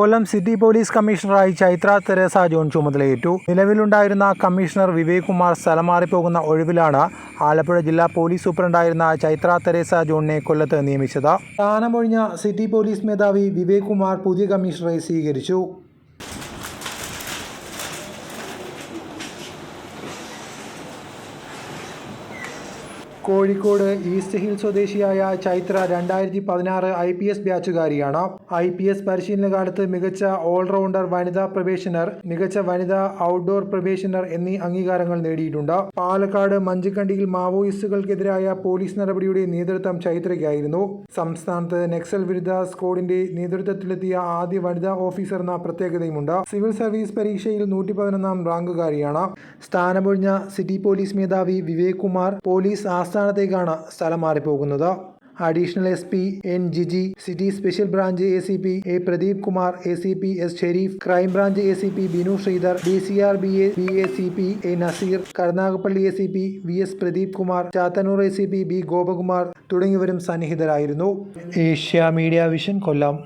കൊല്ലം city police കമ്മീഷണറായി Chaitra Teresa John ചുമതലയേറ്റു. നിലവിലുണ്ടായിരുന്ന കമ്മീഷണർ വിവേക് കുമാർ സ്ഥലം മാറിപ്പോകുന്ന ഒഴിവിലാണ് ആലപ്പുഴ ജില്ലാ പോലീസ് സൂപ്രണ്ടായിരുന്ന ചൈത്ര തെരേസ ജോണിനെ കൊല്ലത്ത് നിയമിച്ചത്. സ്ഥാനമൊഴിഞ്ഞ സിറ്റി പോലീസ് മേധാവി വിവേക് കുമാർ പുതിയ കമ്മീഷണറെ സ്വീകരിച്ചു. കോഴിക്കോട് ഈസ്റ്റ് ഹിൽ സ്വദേശിയായ ചൈത്ര രണ്ടായിരത്തി പതിനാറ് ഐ പി എസ് ബാച്ചുകാരിയാണ്. ഐ പി എസ് പരിശീലന കാലത്ത് മികച്ച ഓൾറൗണ്ടർ വനിതാ പ്രവേശനർ മികച്ച വനിതാ ഔട്ട്ഡോർ പ്രവേശനർ എന്നീ അംഗീകാരങ്ങൾ നേടിയിട്ടുണ്ട്. പാലക്കാട് മഞ്ചുകണ്ടിയിൽ മാവോയിസ്റ്റുകൾക്കെതിരായ പോലീസ് നടപടിയുടെ നേതൃത്വം ചൈത്രയ്ക്കായിരുന്നു. സംസ്ഥാനത്ത് നക്സൽ വിരുദ്ധ സ്ക്വാഡിന്റെ നേതൃത്വത്തിലെത്തിയ ആദ്യ വനിതാ ഓഫീസർ എന്ന പ്രത്യേകതയുമുണ്ട്. സിവിൽ സർവീസ് പരീക്ഷയിൽ നൂറ്റി പതിനൊന്നാം റാങ്കുകാരിയാണ്. സ്ഥാനമൊഴിഞ്ഞ സിറ്റി പോലീസ് മേധാവി വിവേക് കുമാർ പോലീസ് ആസ്ഥാനത്തേക്കാണ് സ്ഥലം മാറിപ്പോകുന്നത്. Additional S P N Jiji city special branch A C P A Pradeep Kumar A C P S Sherif crime branch A C P Binu Sreedhar D C R B A B A C P A Naseer Karunagappally A C P V S Pradeep Kumar Chathannoor A C P B Gopakumar തുടങ്ങിയവരും സന്നിഹിതരായിരുന്നു. Asia media vision Kollam.